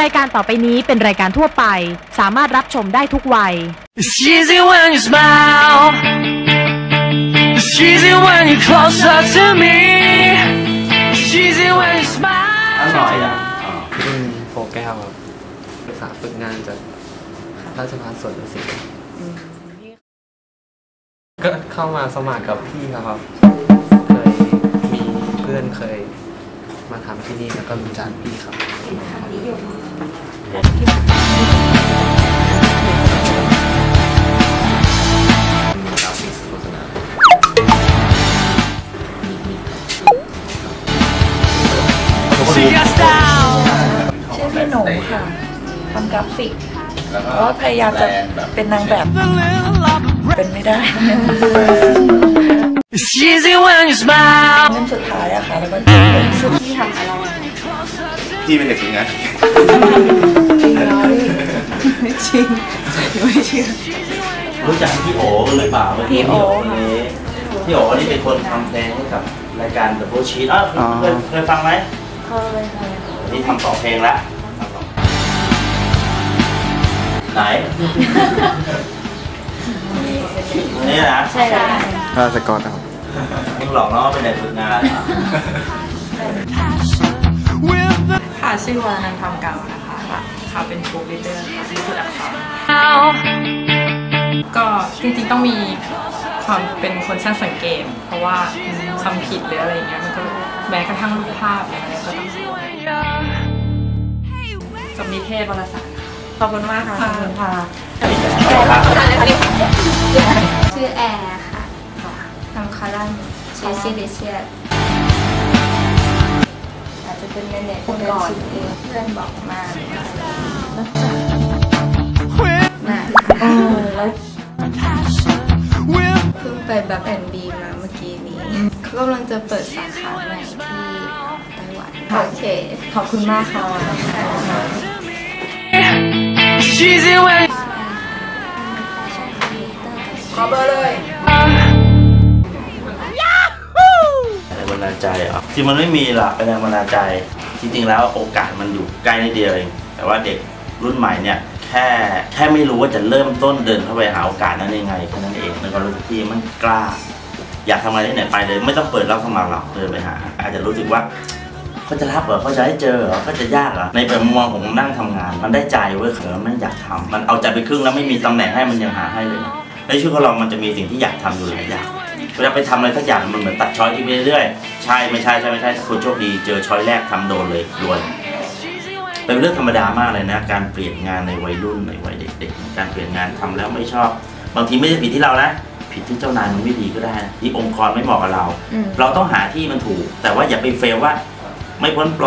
รายการต่อไปนี้เป็นรายการทั่วไป สามารถรับชมได้ทุกวัย It's easy when you smile. It's easy when you're closer to me. It's easy when you อ smile. ร่อยอะรุ่นโฟแก้วครับศึกษาฝึกงานจากราชภัฏสวนดุสิตก็เข้ามาสมัครกับพี่เขาครับ เคยมีเพื่อนเคย มาทำที่นี่แล้วก็รู้จักพี่ครับ See your style. ชื่อพี่หนูค่ะทำกราฟิกเพราะว่าพยายามจะเป็นนางแบบ The little of a เป็นไม่ได้ พี่เป็นเด็กฝึกงานไม่จริงไม่เชื่อรู้จักพี่โอหรือเปล่าเมื่กี้พี่โอพี่โอนี่เป็นคนทำเพลงให้กับรายการ Double Sheet อ้าวเคยเคยฟังไหมเขาเลยค่ะนี่ทำสองเพลงละไหนนี่นะใช่แล้วข้าสกอตครับมึงหลอกน้องว่าเป็นเด็กฝึกงาน ชื่อวานันท์ทำเก่านะคะค่ะเป็นโปรลิเดอร์ค่ะที่สุดอักษร now. ก็จริงๆต้องมีความเป็นคนช่างสังเกต เพราะว่าคำผิดหรืออะไรอย่างเงี้ยมันก็แม้กระทั่งรูปภาพอะไรเงี้ยก็ต้องกับนิเทศวารสารค่ะขอบคุณมากค่ะขอบคุณค่ะชื่อแอร์ค่ะทำคอลัมน์ชื่อซิลิเชียอา จะเป็นในเน็ตเพื่อนเองเพื่อนบอกมาน่ะแล้วเพิ่งไปแบบแอนบีมาเมื่อกี้นี้เขากำลังจะเปิดสาขาใหม่ที่ไต้หวันโอเค ขอบคุณมากค่ะขอเบอร์เลย ดาลใจเหรอจริงมันไม่มีหรอกเป็นแรงบันดาลใจจริงๆแล้วโอกาสมันอยู่ใกล้นิดเดียวเองแต่ว่าเด็กรุ่นใหม่เนี่ยแค่แค่ไม่รู้ว่าจะเริ่มต้นเดินเข้าไปหาโอกาสนั้นยังไงแค่นั้นเองแล้วก็รู้ที่มันกล้า อยากทำอะไรที่ไหนไปเลย ไม่ต้องเปิดรับสมัครหรอกเดินไปหา อาจจะรู้สึกว่าเขาจะรับเหรอเขาจะให้เจอเหรอเขาจะยากเหรอในแบบมุมมองผมนั่งทำงาน มันได้ใจเว้ยเขินมันอยากทำมันเอาใจไปครึ่งแล้วไม่มีตำแหน่งให้มันยังหาให้เลยนะในชีวิตของเรามันจะมีสิ่งที่อยากทำอยู่หลายอย่าง เวลาไปทำอะไรสักอย่างมันเหมือนตัดช้อยที่ไปเรื่อยๆใช่ไม่ใช่ใช่ไม่ใช่ถ้าคุณโชคดี เจอช้อยแรกทำโดนเลยรวยเป็นเรื่องธรรมดามากเลยนะ การเปลี่ยนงานในวัยรุ่นในวัยเด็กๆการเปลี่ยนงานทำแล้วไม่ชอบ บางทีไม่ได้ผิดที่เรานะผิดที่เจ้านายมันไม่ดีก็ได้นะที่องค์กรไม่เหมาะกับเรา เราต้องหาที่มันถูก แต่ว่าอย่าไปเฟลว่า ไม่พ้นโปร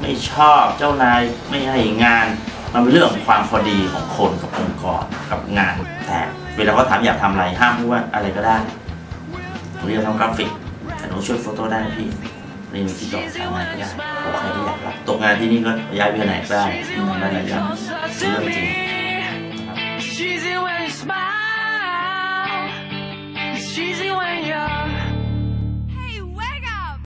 ไม่ชอบเจ้านายไม่ให้งาน มันเป็นเรื่องของความพอดีของคนกับองค์กรกับงานแต่เวลาเขาถามอยากทำอะไรห้ามพูดว่าอะไรก็ได้ หนูจะทำกราฟิกแต่หนูช่วยโฟโต้ได้พี่เรียนติดต่อทำงานก็ได้โอใครที่อยากรับตกงานที่นี่ก็ย้ายไปไหนก็ได้ทำได้หลายอย่างเรื่องจริง